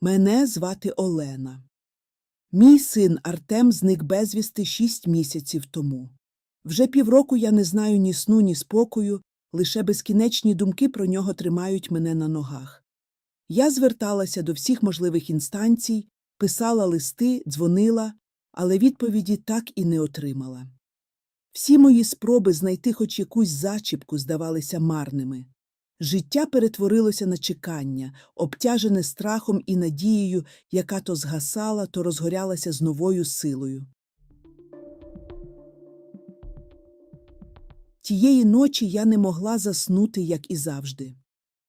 Мене звати Олена. Мій син Артем зник безвісти шість місяців тому. Вже півроку я не знаю ні сну, ні спокою, лише безкінечні думки про нього тримають мене на ногах. Я зверталася до всіх можливих інстанцій, писала листи, дзвонила, але відповіді так і не отримала. Всі мої спроби знайти хоч якусь зачіпку здавалися марними. Життя перетворилося на чекання, обтяжене страхом і надією, яка то згасала, то розгорялася з новою силою. Тієї ночі я не могла заснути, як і завжди.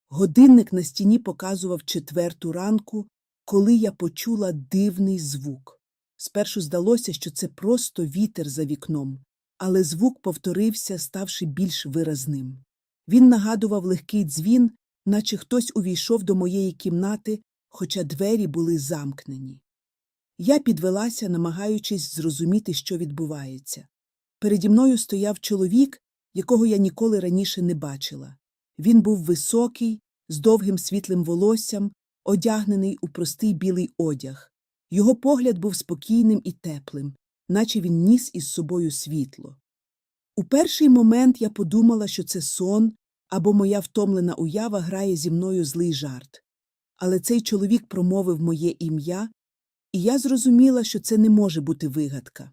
Годинник на стіні показував четверту ранку, коли я почула дивний звук. Спершу здалося, що це просто вітер за вікном, але звук повторився, ставши більш виразним. Він нагадував легкий дзвін, наче хтось увійшов до моєї кімнати, хоча двері були замкнені. Я підвелася, намагаючись зрозуміти, що відбувається. Переді мною стояв чоловік, якого я ніколи раніше не бачила. Він був високий, з довгим світлим волоссям, одягнений у простий білий одяг. Його погляд був спокійним і теплим, наче він ніс із собою світло. У перший момент я подумала, що це сон або моя втомлена уява грає зі мною злий жарт. Але цей чоловік промовив моє ім'я, і я зрозуміла, що це не може бути вигадка.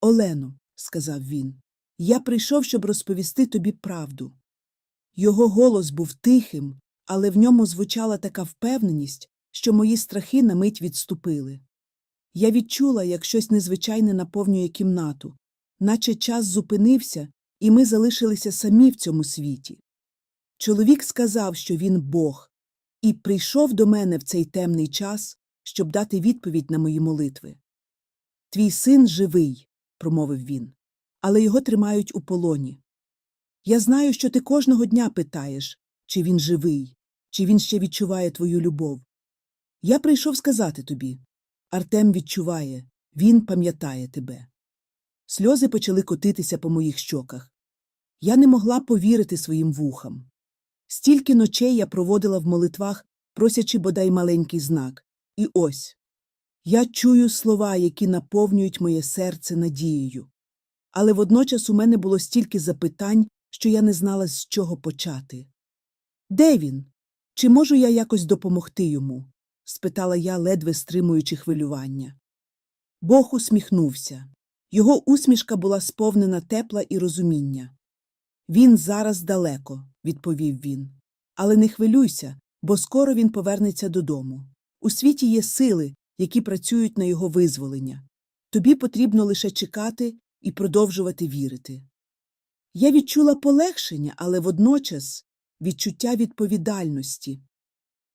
Олено, сказав він, я прийшов, щоб розповісти тобі правду. Його голос був тихим, але в ньому звучала така впевненість, що мої страхи на мить відступили. Я відчула, як щось незвичайне наповнює кімнату, наче час зупинився, і ми залишилися самі в цьому світі. Чоловік сказав, що він Бог, і прийшов до мене в цей темний час, щоб дати відповідь на мої молитви. Твій син живий, промовив він, але його тримають у полоні. Я знаю, що ти кожного дня питаєш, чи він живий, чи він ще відчуває твою любов. Я прийшов сказати тобі Артем відчуває, він пам'ятає тебе. Сльози почали котитися по моїх щоках. Я не могла повірити своїм вухам. Стільки ночей я проводила в молитвах, просячи бодай маленький знак. І ось я чую слова, які наповнюють моє серце надією. Але водночас у мене було стільки запитань, що я не знала, з чого почати. Де він? Чи можу я якось допомогти йому? спитала я, ледве стримуючи хвилювання. Бог усміхнувся. Його усмішка була сповнена тепла і розуміння. Він зараз далеко, відповів він. Але не хвилюйся, бо скоро він повернеться додому. У світі є сили, які працюють на його визволення. Тобі потрібно лише чекати і продовжувати вірити. Я відчула полегшення, але водночас відчуття відповідальності.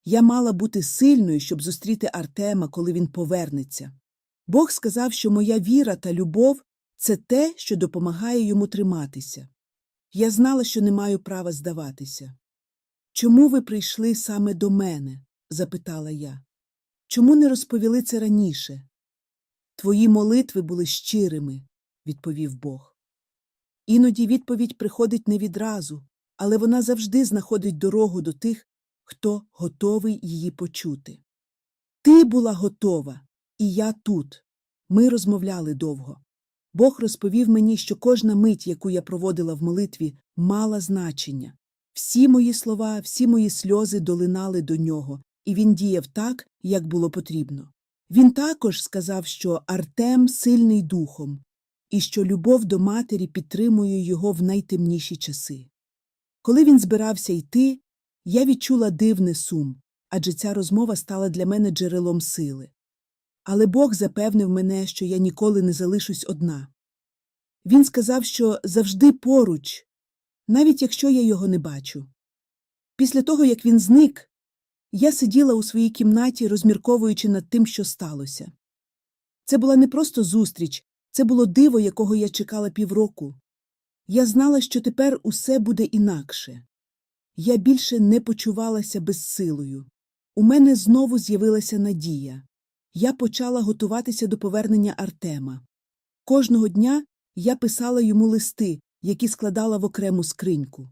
Я мала бути сильною, щоб зустріти Артема, коли він повернеться. Бог сказав, що моя віра та любов це те, що допомагає йому триматися. Я знала, що не маю права здаватися. Чому ви прийшли саме до мене? запитала я. Чому не розповіли це раніше? Твої молитви були щирими, відповів Бог. Іноді відповідь приходить не відразу, але вона завжди знаходить дорогу до тих, хто готовий її почути. Ти була готова, і я тут. Ми розмовляли довго. Бог розповів мені, що кожна мить, яку я проводила в молитві, мала значення. Всі мої слова, всі мої сльози долинали до нього, і він діяв так, як було потрібно. Він також сказав, що Артем сильний духом, і що любов до матері підтримує його в найтемніші часи. Коли він збирався йти, я відчула дивний сум, адже ця розмова стала для мене джерелом сили. Але Бог запевнив мене, що я ніколи не залишусь одна. Він сказав, що завжди поруч, навіть якщо я його не бачу. Після того, як він зник, я сиділа у своїй кімнаті, розмірковуючи над тим, що сталося. Це була не просто зустріч, це було диво, якого я чекала півроку. Я знала, що тепер усе буде інакше. Я більше не почувалася безсилою. У мене знову з'явилася надія. Я почала готуватися до повернення Артема. Кожного дня я писала йому листи, які складала в окрему скриньку.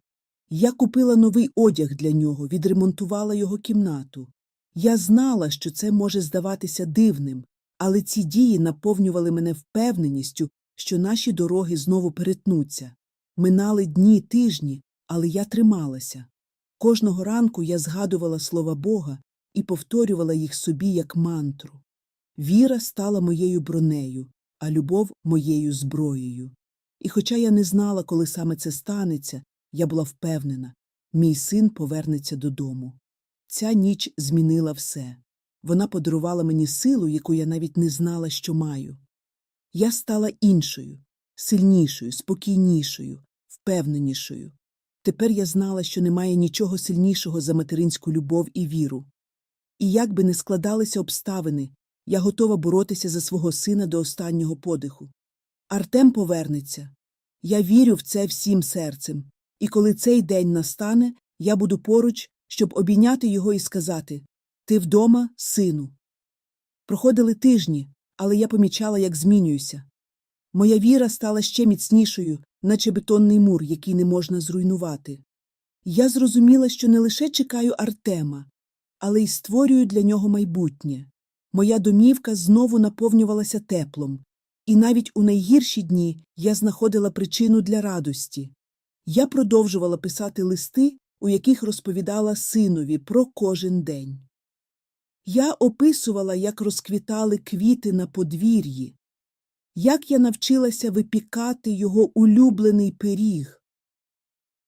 Я купила новий одяг для нього, відремонтувала його кімнату. Я знала, що це може здаватися дивним, але ці дії наповнювали мене впевненістю, що наші дороги знову перетнуться. Минали дні, тижні, але я трималася. Кожного ранку я згадувала слова Бога і повторювала їх собі як мантру. Віра стала моєю бронею, а любов моєю зброєю. І хоча я не знала, коли саме це станеться, я була впевнена, мій син повернеться додому. Ця ніч змінила все. Вона подарувала мені силу, яку я навіть не знала, що маю. Я стала іншою, сильнішою, спокійнішою, впевненішою. Тепер я знала, що немає нічого сильнішого за материнську любов і віру. І як би не складалися обставини, я готова боротися за свого сина до останнього подиху. Артем повернеться. Я вірю в це всім серцем, і коли цей день настане, я буду поруч, щоб обійняти його і сказати Ти вдома, сину. Проходили тижні, але я помічала, як змінююся. Моя віра стала ще міцнішою, наче бетонний мур, який не можна зруйнувати. Я зрозуміла, що не лише чекаю Артема, але й створюю для нього майбутнє. Моя домівка знову наповнювалася теплом, і навіть у найгірші дні я знаходила причину для радості. Я продовжувала писати листи, у яких розповідала синові про кожен день. Я описувала, як розквітали квіти на подвір'ї, як я навчилася випікати його улюблений пиріг,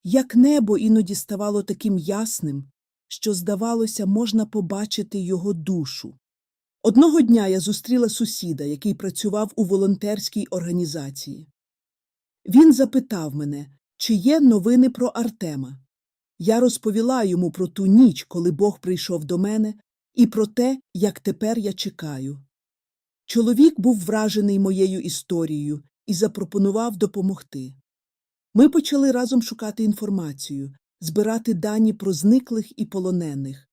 як небо іноді ставало таким ясним, що, здавалося, можна побачити його душу. Одного дня я зустріла сусіда, який працював у волонтерській організації. Він запитав мене, чи є новини про Артема. Я розповіла йому про ту ніч, коли Бог прийшов до мене, і про те, як тепер я чекаю. Чоловік був вражений моєю історією і запропонував допомогти. Ми почали разом шукати інформацію, збирати дані про зниклих і полонених.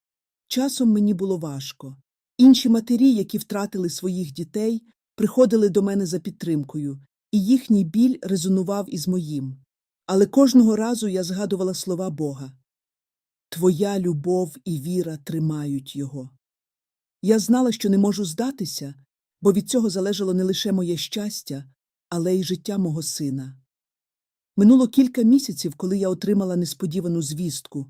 Часом мені було важко. Інші матері, які втратили своїх дітей, приходили до мене за підтримкою, і їхній біль резонував із моїм. Але кожного разу я згадувала слова Бога Твоя любов і віра тримають його. Я знала, що не можу здатися, бо від цього залежало не лише моє щастя, але й життя мого сина. Минуло кілька місяців, коли я отримала несподівану звістку.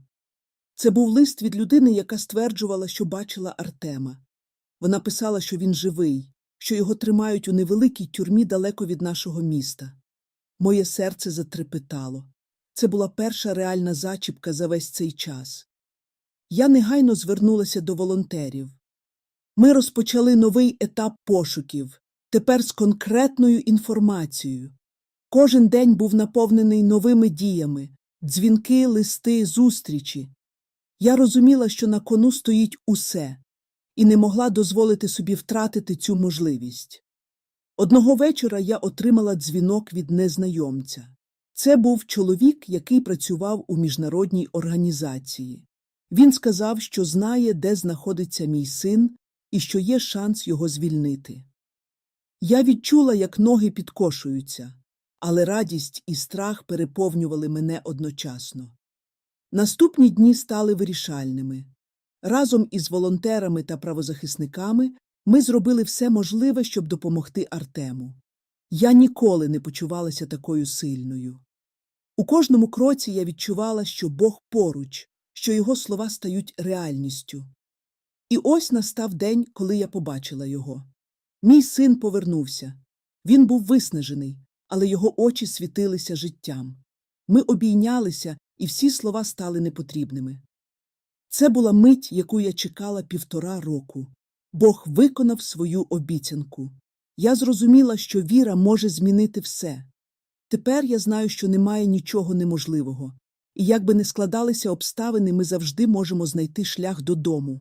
Це був лист від людини, яка стверджувала, що бачила Артема. Вона писала, що він живий, що його тримають у невеликій тюрмі далеко від нашого міста. Моє серце затрепетало. Це була перша реальна зачіпка за весь цей час. Я негайно звернулася до волонтерів. Ми розпочали новий етап пошуків, тепер з конкретною інформацією. Кожен день був наповнений новими діями дзвінки, листи, зустрічі. Я розуміла, що на кону стоїть усе, і не могла дозволити собі втратити цю можливість. Одного вечора я отримала дзвінок від незнайомця. Це був чоловік, який працював у міжнародній організації. Він сказав, що знає, де знаходиться мій син, і що є шанс його звільнити. Я відчула, як ноги підкошуються, але радість і страх переповнювали мене одночасно. Наступні дні стали вирішальними. Разом із волонтерами та правозахисниками ми зробили все можливе, щоб допомогти Артему. Я ніколи не почувалася такою сильною. У кожному кроці я відчувала, що Бог поруч, що його слова стають реальністю. І ось настав день, коли я побачила його. Мій син повернувся. Він був виснажений, але його очі світилися життям. Ми обійнялися, і всі слова стали непотрібними. Це була мить, яку я чекала півтора року. Бог виконав свою обіцянку. Я зрозуміла, що віра може змінити все. Тепер я знаю, що немає нічого неможливого, і як би не складалися обставини, ми завжди можемо знайти шлях додому.